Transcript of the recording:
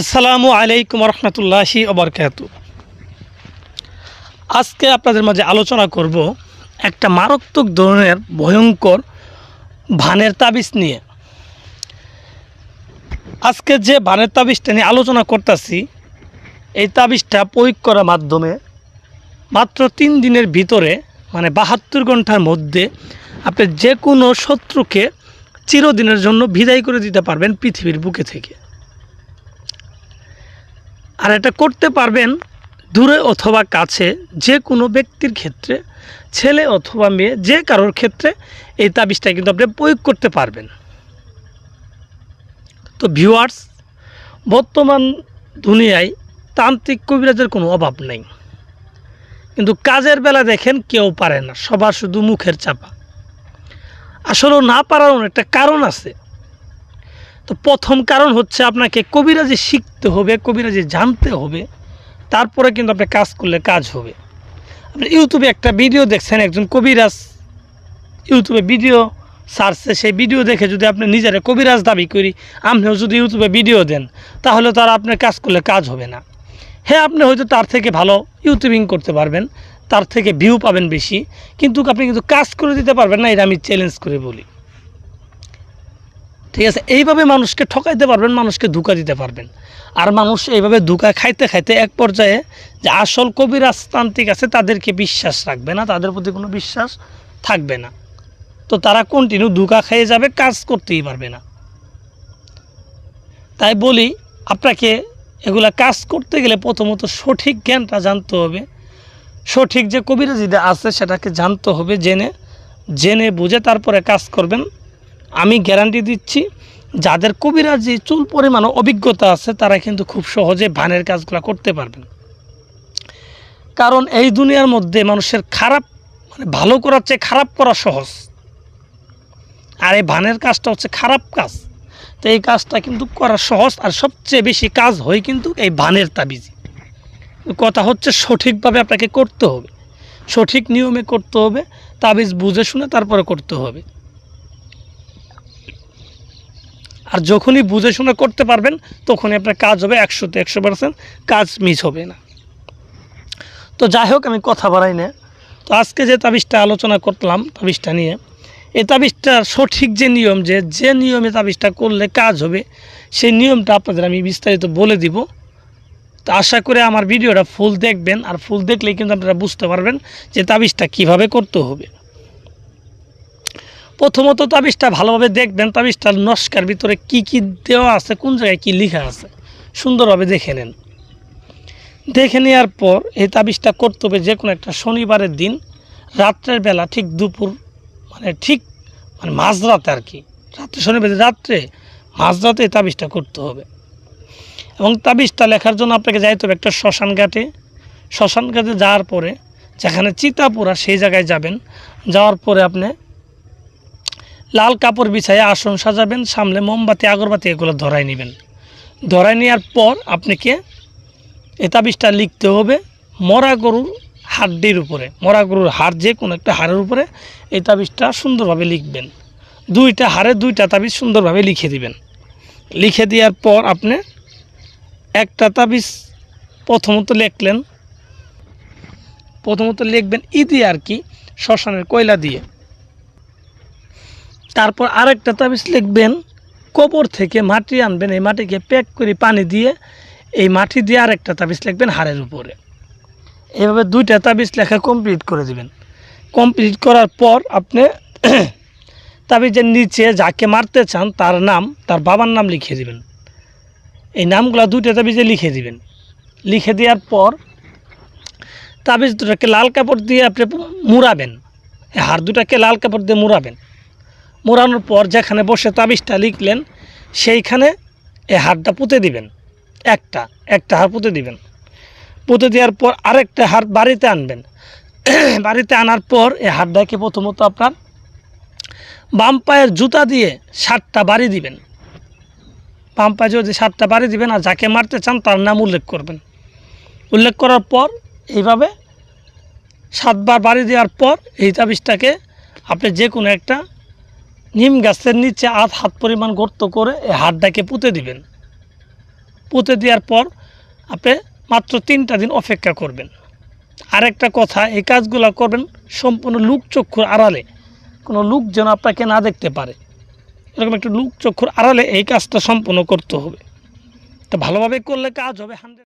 আসসালামু আলাইকুম রহমতুল্লাহি ওবরকাত আজকে আপনাদের মাঝে আলোচনা করব একটা মারাত্মক ধরনের ভয়ঙ্কর ভানের তাবিজ নিয়ে। আজকে যে ভানের তাবিজটা নিয়ে আলোচনা করতেছি, এই তাবিজটা প্রয়োগ করার মাধ্যমে মাত্র তিন দিনের ভিতরে মানে বাহাত্তর ঘণ্টার মধ্যে আপনি যে কোনো শত্রুকে চিরদিনের জন্য বিদায় করে দিতে পারবেন পৃথিবীর বুকে থেকে। আর এটা করতে পারবেন দূরে অথবা কাছে যে কোনো ব্যক্তির ক্ষেত্রে, ছেলে অথবা মেয়ে যে কারোর ক্ষেত্রে এই তাবিজটা কিন্তু আপনি প্রয়োগ করতে পারবেন। তো ভিউয়ার্স বর্তমান দুনিয়ায় তান্ত্রিক কবিরাজের কোনো অভাব নেই। কিন্তু কাজের বেলা দেখেন কেউ পারে না, সবার শুধু মুখের চাপা। আসলে না পারার একটা কারণ আছে। তো প্রথম কারণ হচ্ছে আপনাকে কবিরাজি শিখতে হবে, কবিরাজি জানতে হবে, তারপরে কিন্তু আপনি কাজ করলে কাজ হবে। আপনি ইউটিউবে একটা ভিডিও দেখছেন, একজন কবিরাজ ইউটিউবে ভিডিও সার্চে সেই ভিডিও দেখে যদি আপনি নিজেরা কবিরাজ দাবি করি, আপনিও যদি ইউটিউবে ভিডিও দেন, তাহলে তার আপনার কাজ করলে কাজ হবে না। হ্যাঁ আপনি হয়তো তার থেকে ভালো ইউটিউবিং করতে পারবেন, তার থেকে ভিউ পাবেন বেশি, কিন্তু আপনি কিন্তু কাজ করে দিতে পারবেন না, এটা আমি চ্যালেঞ্জ করে বলি। ঠিক আছে, এইভাবে মানুষকে ঠকাইতে পারবেন, মানুষকে ধোকা দিতে পারবেন। আর মানুষ এইভাবে ধোকা খাইতে খাইতে এক পর্যায়ে যে আসল কবিরাজতান্ত্রিক আছে, তাদেরকে বিশ্বাস রাখবে না, তাদের প্রতি কোনো বিশ্বাস থাকবে না। তো তারা কন্টিনিউ ধোকা খেয়ে যাবে, কাজ করতেই পারবে না। তাই বলি, আপনাকে এগুলা কাজ করতে গেলে প্রথমত সঠিক জ্ঞানটা জানতে হবে। সঠিক যে কবিরাজিটা আছে, সেটাকে জানতে হবে, জেনে জেনে বুঝে তারপরে কাজ করবেন। আমি গ্যারান্টি দিচ্ছি, যাদের কবিরা যে চুল পরিমাণ অভিজ্ঞতা আছে, তারা কিন্তু খুব সহজে ভানের কাজগুলো করতে পারবেন। কারণ এই দুনিয়ার মধ্যে মানুষের খারাপ মানে ভালো করার চেয়ে খারাপ করা সহজ। আর এই ভানের কাজটা হচ্ছে খারাপ কাজ। তো এই কাজটা কিন্তু করা সহজ, আর সবচেয়ে বেশি কাজ হয় কিন্তু এই ভানের তাবিজি। কথা হচ্ছে সঠিকভাবে আপনাকে করতে হবে। সঠিক নিয়মে করতে হবে, তাবিজ বুঝে শুনে তারপরে করতে হবে। আর যখনই বুঝে শুনে করতে পারবেন, তখনই আপনার কাজ হবে একশোতে একশো পার্সেন্ট, কাজ মিস হবে না। তো যাই হোক, আমি কথা বাড়াই না। তো আজকে যে তাবিজটা আলোচনা করলাম, তাবিজটা নিয়ে এই তাবিজটার সঠিক যে নিয়ম, যে যে নিয়মে তাবিজটা করলে কাজ হবে, সেই নিয়মটা আপনাদের আমি বিস্তারিত বলে দিব। তো আশা করে আমার ভিডিওটা ফুল দেখবেন, আর ফুল দেখলেই কিন্তু আপনারা বুঝতে পারবেন যে তাবিজটা কীভাবে করতে হবে। প্রথমত তাবিজটা ভালোভাবে দেখবেন, তাবিজটার নস্কার ভিতরে কি কি দেওয়া আছে, কোন জায়গায় কি লেখা আছে, সুন্দরভাবে দেখে নেন। দেখে নেওয়ার পর এই তাবিজটা করতে হবে যে কোনো একটা শনিবারের দিন, রাত্রের বেলা ঠিক দুপুর মানে ঠিক মানে মাঝরাতে আর কি, রাত্রে শনিবার রাত্রে, মাঝরাতে এই তাবিজটা করতে হবে। এবং তাবিজটা লেখার জন্য আপনাকে যাইতে হবে একটা শ্মশান ঘাটে। শ্মশান ঘাটে যাওয়ার পরে, যেখানে চিতাপুরা সেই জায়গায় যাবেন, যাওয়ার পরে আপনি লাল কাপড় বিছায় আসন সাজাবেন, সামনে মোমবাতি, আগরবাতি এগুলো ধরাই নেবেন। ধরাই নেওয়ার পর আপনাকে এ তাবিজটা লিখতে হবে, মরা গরুর হাড্ডির উপরে, মরা গরুর হাড় যে কোনো একটা হাড়ের উপরে এই তাবিজটা সুন্দরভাবে লিখবেন। দুইটা হাড়ে দুইটা তাবিজ সুন্দরভাবে লিখে দিবেন। লিখে দেওয়ার পর আপনি একটা তাবিজ প্রথমত লিখলেন, প্রথমত লিখবেন ই দিয়ে আর কি, শ্মশানের কয়লা দিয়ে। তারপর আরেকটা তাবিজ লিখবেন, কবর থেকে মাটি আনবেন, এই মাটিকে প্যাক করে পানি দিয়ে, এই মাটি দিয়ে আরেকটা তাবিজ লিখবেন হাড়ের উপরে। এইভাবে দুইটা তাবিজ লেখা কমপ্লিট করে দিবেন। কমপ্লিট করার পর আপনি তাবিজের নিচে যাকে মারতে চান, তার নাম, তার বাবার নাম লিখে দিবেন। এই নামগুলো দুইটা তাবিজে লিখে দিবেন। লিখে দেওয়ার পর তাবিজ দুটাকে লাল কাপড় দিয়ে আপনি মুড়াবেন। হাড় দুটাকে লাল কাপড় দিয়ে মুড়াবেন। মোড়ানোর পর যেখানে বসে তাবিজটা লিখলেন, সেইখানে এই হাড়টা পুঁতে দিবেন। একটা একটা হাড় পুঁতে দিবেন। পুঁতে দেওয়ার পর আরেকটা হাড় বাড়িতে আনবেন। বাড়িতে আনার পর এই হাড়টাকে প্রথমত আপনার বাম পায়ের জুতা দিয়ে সাতটা বাড়ি দিবেন। বাম পায়ে যদি সাতটা বাড়ি দিবেন আর যাকে মারতে চান তার নাম উল্লেখ করবেন। উল্লেখ করার পর এইভাবে সাতবার বাড়ি দেওয়ার পর এই তাবিজটাকে আপনি যে কোনো একটা নিম গাছের নিচে আধ হাত পরিমাণ গর্ত করে এই হাড়টাকে পুঁতে দিবেন। পুঁতে দেওয়ার পর আপনি মাত্র তিনটা দিন অপেক্ষা করবেন। আরেকটা কথা, এই কাজগুলো করবেন সম্পূর্ণ লুক চক্ষুর আড়ালে। কোনো লুক যেন আপনাকে না দেখতে পারে। এরকম একটু লুক চক্ষুর আড়ালে এই কাজটা সম্পূর্ণ করতে হবে। তো ভালোভাবে করলে কাজ হবে, হান্ড্রেড